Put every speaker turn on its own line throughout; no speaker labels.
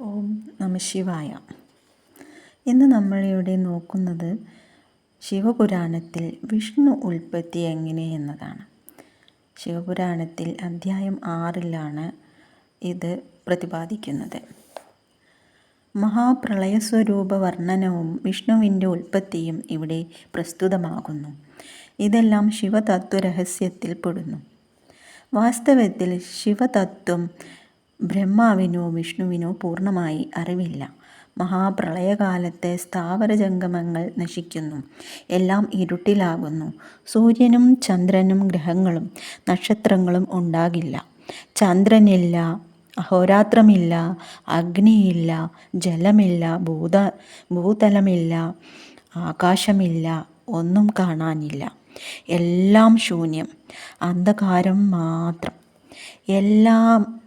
ഓം നമ ശിവായ. ഇന്ന് നമ്മളിവിടെ നോക്കുന്നത് ശിവപുരാണത്തിൽ വിഷ്ണു ഉൽപ്പത്തി എങ്ങനെ എന്നതാണ്. ശിവപുരാണത്തിൽ അധ്യായം ആറിലാണ് ഇത് പ്രതിപാദിക്കുന്നത്. മഹാപ്രളയസ്വരൂപ വർണനവും വിഷ്ണുവിന്റെ ഉൽപ്പത്തിയും ഇവിടെ പ്രസ്തുതമാകുന്നു. ഇതെല്ലാം ശിവതത്വരഹസ്യത്തിൽ പെടുന്നു. വാസ്തവത്തിൽ ശിവതത്വം ബ്രഹ്മാവിനോ വിഷ്ണുവിനോ പൂർണമായി അറിവില്ല. മഹാപ്രളയകാലത്തെ സ്ഥാവര ജംഗമങ്ങൾ നശിക്കുന്നു. എല്ലാം ഇരുട്ടിലാകുന്നു. സൂര്യനും ചന്ദ്രനും ഗ്രഹങ്ങളും നക്ഷത്രങ്ങളും ഉണ്ടാകില്ല. ചന്ദ്രനില്ല അഹോരാത്രമില്ല അഗ്നിയില്ല ജലമില്ല ഭൂത ഭൂതലമില്ല ആകാശമില്ല ഒന്നും കാണാനില്ല. എല്ലാം ശൂന്യം അന്ധകാരം മാത്രം. എല്ലാം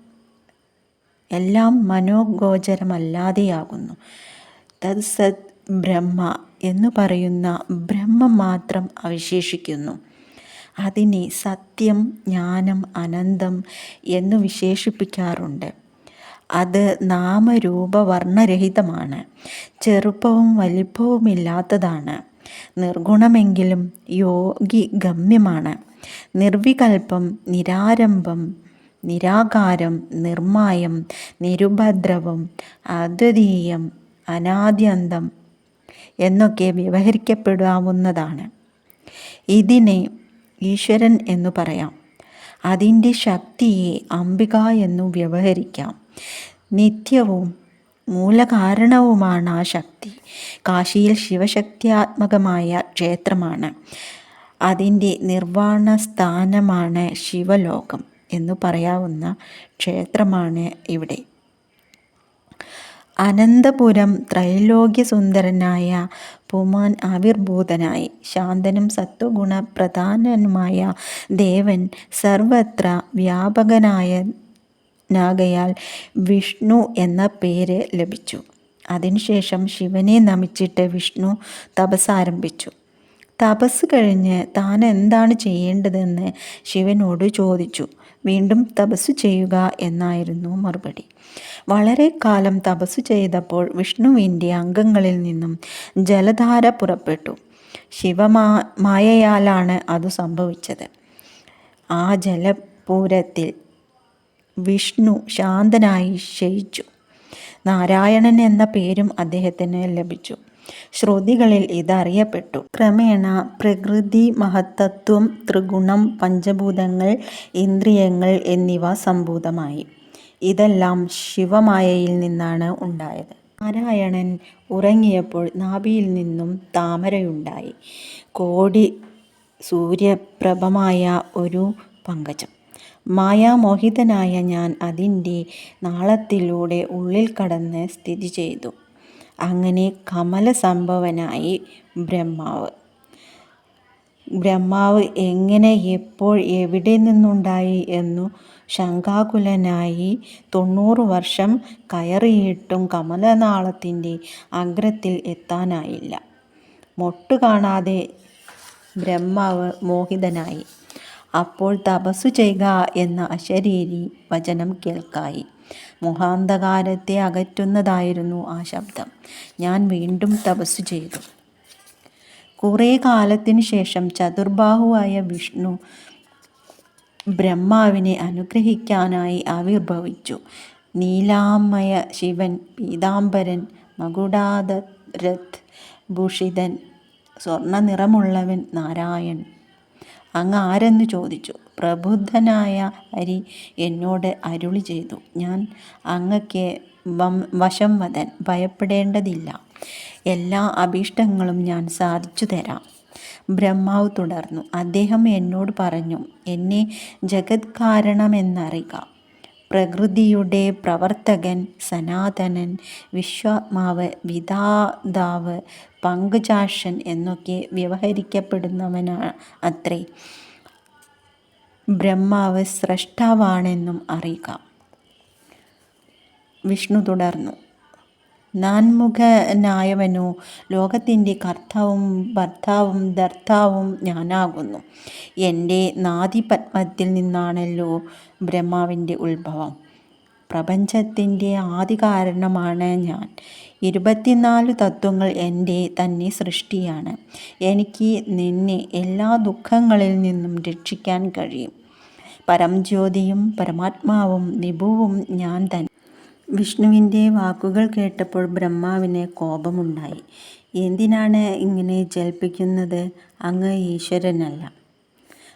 എല്ലാം മനോഗോചരമല്ലാതെയാകുന്നു. തത് സത് ബ്രഹ്മ എന്ന് പറയുന്ന ബ്രഹ്മം മാത്രം അവശേഷിക്കുന്നു. അതിനെ സത്യം ജ്ഞാനം അനന്തം എന്ന് വിശേഷിപ്പിക്കാറുണ്ട്. അത് നാമരൂപവർണരഹിതമാണ്. ചെറുപ്പവും വലിപ്പവുമില്ലാത്തതാണ്. നിർഗുണമെങ്കിലും യോഗി ഗമ്യമാണ്. നിർവികൽപ്പം നിരാരംഭം നിരാകാരം നിർമായം നിരുപദ്രവം അദ്വിതീയം അനാദ്യന്തം എന്നൊക്കെ വ്യവഹരിക്കപ്പെടാവുന്നതാണ്. ഇതിനെ ഈശ്വരൻ എന്നു പറയാം. അതിന്റെ ശക്തിയെ അംബിക എന്നു വ്യവഹരിക്കാം. നിത്യവും മൂലകാരണവുമാണ് ആ ശക്തി. കാശിയിൽ ശിവശക്തിയാത്മകമായ ക്ഷേത്രമാണ്. അതിന്റെ നിർവാണ സ്ഥാനമാണ് ശിവലോകം. എന്നു പറയാവുന്ന ക്ഷേത്രമാണ് ഇവിടെ. അനന്തപുരം ത്രൈലോക്യസുന്ദരനായ പുമാൻ ആവിർഭൂതനായി ശാന്തനും സത്വഗുണ പ്രധാനനുമായ ദേവൻ സർവത്ര വ്യാപകനായ നാകയാൽ വിഷ്ണു എന്ന പേര് ലഭിച്ചു. അതിനുശേഷം ശിവനെ നമിച്ചിട്ട് വിഷ്ണു തപസ്സാരംഭിച്ചു. തപസ് കഴിഞ്ഞ് താൻ എന്താണ് ചെയ്യേണ്ടതെന്ന് ശിവനോട് ചോദിച്ചു. വീണ്ടും തപസ് ചെയ്യുക എന്നായിരുന്നു മറുപടി. വളരെ കാലം തപസ് ചെയ്തപ്പോൾ വിഷ്ണുവിന്റെ അംഗങ്ങളിൽ നിന്നും ജലധാര പുറപ്പെട്ടു. ശിവമാ മായയാലാണ് അത് സംഭവിച്ചത്. ആ ജലപൂരത്തിൽ വിഷ്ണു ശാന്തനായി ശയിച്ചു. നാരായണൻ എന്ന പേരും അദ്ദേഹത്തിന് ലഭിച്ചു. ശ്രുതികളിൽ ഇതറിയപ്പെട്ടു. ക്രമേണ പ്രകൃതി മഹത്തത്വം ത്രിഗുണം പഞ്ചഭൂതങ്ങൾ ഇന്ദ്രിയങ്ങൾ എന്നിവ സംഭൂതമായി. ഇതെല്ലാം ശിവമായയിൽ നിന്നാണ് ഉണ്ടായത്. നാരായണൻ ഉറങ്ങിയപ്പോൾ നാഭിയിൽ നിന്നും താമരയുണ്ടായി. കോടി സൂര്യപ്രഭമായ ഒരു പങ്കജം. മായാമോഹിതനായ ഞാൻ അതിന്റെ നാളത്തിലൂടെ ഉള്ളിൽ കടന്ന് സ്ഥിതി ചെയ്തു. അങ്ങനെ കമലസംഭവനായി ബ്രഹ്മാവ്. ബ്രഹ്മാവ് എങ്ങനെ എപ്പോൾ എവിടെ നിന്നുണ്ടായി എന്നു ശങ്കാകുലനായി തൊണ്ണൂറ് വർഷം കയറിയിട്ടും കമലനാളത്തിന്റെ അഗ്രത്തിൽ എത്താനായില്ല. മൊട്ടു കാണാതെ ബ്രഹ്മാവ് മോഹിതനായി. അപ്പോൾ തപസ്സു ചെയ്യുക എന്ന അശരീരി വചനം കേൾക്കായി. മുഖാന്ധകാരത്തെ അകറ്റുന്നതായിരുന്നു ആ ശബ്ദം. ഞാൻ വീണ്ടും തപസ് ചെയ്തു. കുറേ കാലത്തിന് ശേഷം ചതുർബാഹുവായ വിഷ്ണു ബ്രഹ്മാവിനെ അനുഗ്രഹിക്കാനായി ആവിർഭവിച്ചു. നീലാമയ ശിവൻ പീതാംബരൻ മകുടാദരത് ഭൂഷിതൻ സ്വർണ നിറമുള്ളവൻ നാരായൺ അങ്ങ് ആരെന്ന് ചോദിച്ചു. പ്രബുദ്ധനായ ഹരി എന്നോട് അരുളി ചെയ്തു. ഞാൻ അങ്ങക്ക് വശം വതൻ ഭയപ്പെടേണ്ടതില്ല. എല്ലാ അഭീഷ്ടങ്ങളും ഞാൻ സാധിച്ചു തരാം. ബ്രഹ്മാവ് തുടർന്നു. അദ്ദേഹം എന്നോട് പറഞ്ഞു എന്നെ ജഗത് കാരണമെന്നറിയുക പ്രകൃതിയുടെ പ്രവർത്തകൻ സനാതനൻ വിശ്വാത്മാവ് വിധാതാവ് പങ്കുചാഷൻ എന്നൊക്കെ വ്യവഹരിക്കപ്പെടുന്നവനാണ് അത്രേ. ബ്രഹ്മാവ് സ്രഷ്ടാവാണെന്നും അറിയുക വിഷ്ണു തുടർന്നു. നാൻമുഖനായവനോ ലോകത്തിന്റെ കർത്താവും ഭർത്താവും ധർത്താവും ഞാനാകുന്നു. എന്റെ നാദിപത്മത്തിൽ നിന്നാണല്ലോ ബ്രഹ്മാവിന്റെ ഉത്ഭവം. പ്രപഞ്ചത്തിന്റെ ആദികാരണമാണ് ഞാൻ. ഇരുപത്തിനാല് തത്വങ്ങൾ എന്റെ തന്നെ സൃഷ്ടിയാണ്. എനിക്ക് നിന്നെ എല്ലാ ദുഃഖങ്ങളിൽ നിന്നും രക്ഷിക്കാൻ കഴിയും. പരംജ്യോതിയും പരമാത്മാവും നിപുവും ഞാൻ തന്നെ. വിഷ്ണുവിന്റെ വാക്കുകൾ കേട്ടപ്പോൾ ബ്രഹ്മാവിന് കോപമുണ്ടായി. എന്തിനാണ് ഇങ്ങനെ ജൽപ്പിക്കുന്നത്? അങ്ങ് ഈശ്വരനല്ല.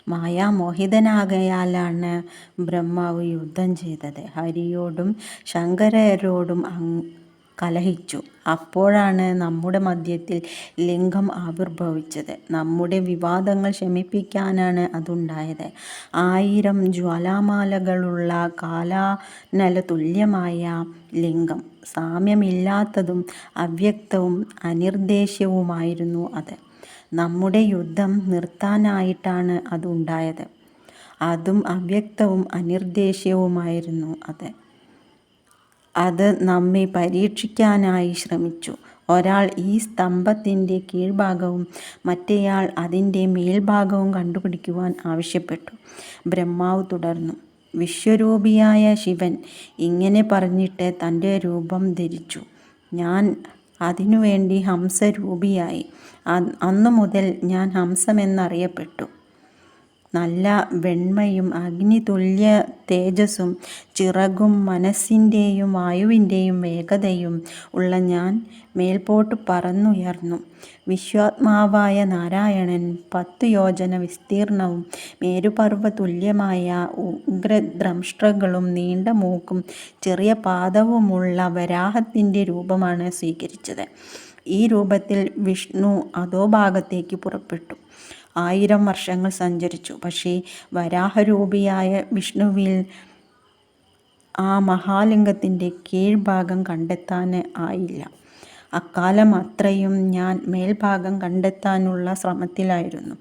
മായാമോഹിതനാകയാലാണ് ബ്രഹ്മാവ് യുദ്ധം ചെയ്തത്. ഹരിയോടും ശങ്കരരോടും കലഹിച്ചു. അപ്പോഴാണ് നമ്മുടെ മധ്യത്തിൽ ലിംഗം ആവിർഭവിച്ചത്. നമ്മുടെ വിവാദങ്ങൾ ശമിപ്പിക്കാനാണ് അതുണ്ടായത്. ആയിരം ജ്വാലാമാലകളുള്ള കാലാനല തുല്യമായ ലിംഗം സാമ്യമില്ലാത്തതും അവ്യക്തവും അനിർദ്ദേശ്യവുമായിരുന്നു അത്. നമ്മുടെ യുദ്ധം നിർത്താനായിട്ടാണ് അതുണ്ടായത് അതും അവ്യക്തവും അനിർദ്ദേശ്യവുമായിരുന്നു അത്. അത് നമ്മെ പരീക്ഷിക്കാനായി ശ്രമിച്ചു. ഒരാൾ ഈ സ്തംഭത്തിന്റെ കീഴ്ഭാഗവും മറ്റേയാൾ അതിന്റെ മേൽഭാഗവും കണ്ടുപിടിക്കുവാൻ ആവശ്യപ്പെട്ടു. ബ്രഹ്മാവ് തുടർന്നു വിശ്വരൂപിയായ ശിവൻ ഇങ്ങനെ പറഞ്ഞിട്ട് തന്റെ രൂപം ധരിച്ചു. ഞാൻ അതിനുവേണ്ടി ഹംസരൂപിയായി. അന്നു മുതൽ ഞാൻ ഹംസമെന്നറിയപ്പെട്ടു. നല്ല വെണ്മയും അഗ്നി തുല്യ തേജസ്സും ചിറകും മനസ്സിന്റെയും വായുവിന്റെയും വേഗതയും ഉള്ള ഞാൻ മേൽപോട്ട് പറന്നുയർന്നു. വിശ്വാത്മാവായ നാരായണൻ പത്തു യോജന വിസ്തീർണവും മേരുപർവ തുല്യമായ ഉഗ്രദ്രംഷ്ട്രകളും നീണ്ട മൂക്കും ചെറിയ പാദവുമുള്ള വരാഹത്തിന്റെ രൂപമാണ് സ്വീകരിച്ചത്. ഈ രൂപത്തിൽ വിഷ്ണു അധോഭാഗത്തേക്ക് പുറപ്പെട്ടു. ആയിരം വർഷങ്ങൾ സഞ്ചരിച്ചു. പക്ഷേ വരാഹരൂപിയായ വിഷ്ണുവിൽ ആ മഹാലിംഗത്തിന്റെ കീഴ്ഭാഗം കണ്ടെത്താൻ ആയില്ല. അക്കാലം അത്രയും ഞാൻ മേൽഭാഗം കണ്ടെത്താനുള്ള ശ്രമത്തിലായിരുന്നു.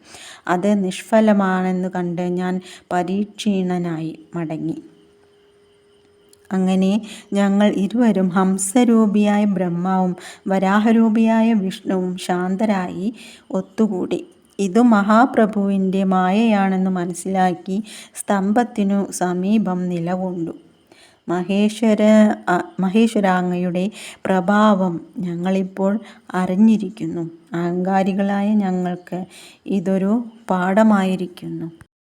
അത് നിഷ്ഫലമാണെന്ന് കണ്ട് ഞാൻ പരീക്ഷീണനായി മടങ്ങി. അങ്ങനെ ഞങ്ങൾ ഇരുവരും ഹംസരൂപിയായ ബ്രഹ്മാവും വരാഹരൂപിയായ വിഷ്ണുവും ശാന്തരായി ഒത്തുകൂടി. ഇതു മഹാപ്രഭുവിന്റെ മായയാണെന്ന് മനസ്സിലാക്കി സ്തംഭത്തിനു സമീപം നിലകൊണ്ടു. മഹേശ്വര മഹേശ്വരാങ്ങയുടെ പ്രഭാവം ഞങ്ങളിപ്പോൾ അറിഞ്ഞിരിക്കുന്നു. അഹങ്കാരികളായ ഞങ്ങൾക്ക് ഇതൊരു പാഠമായിരിക്കുന്നു.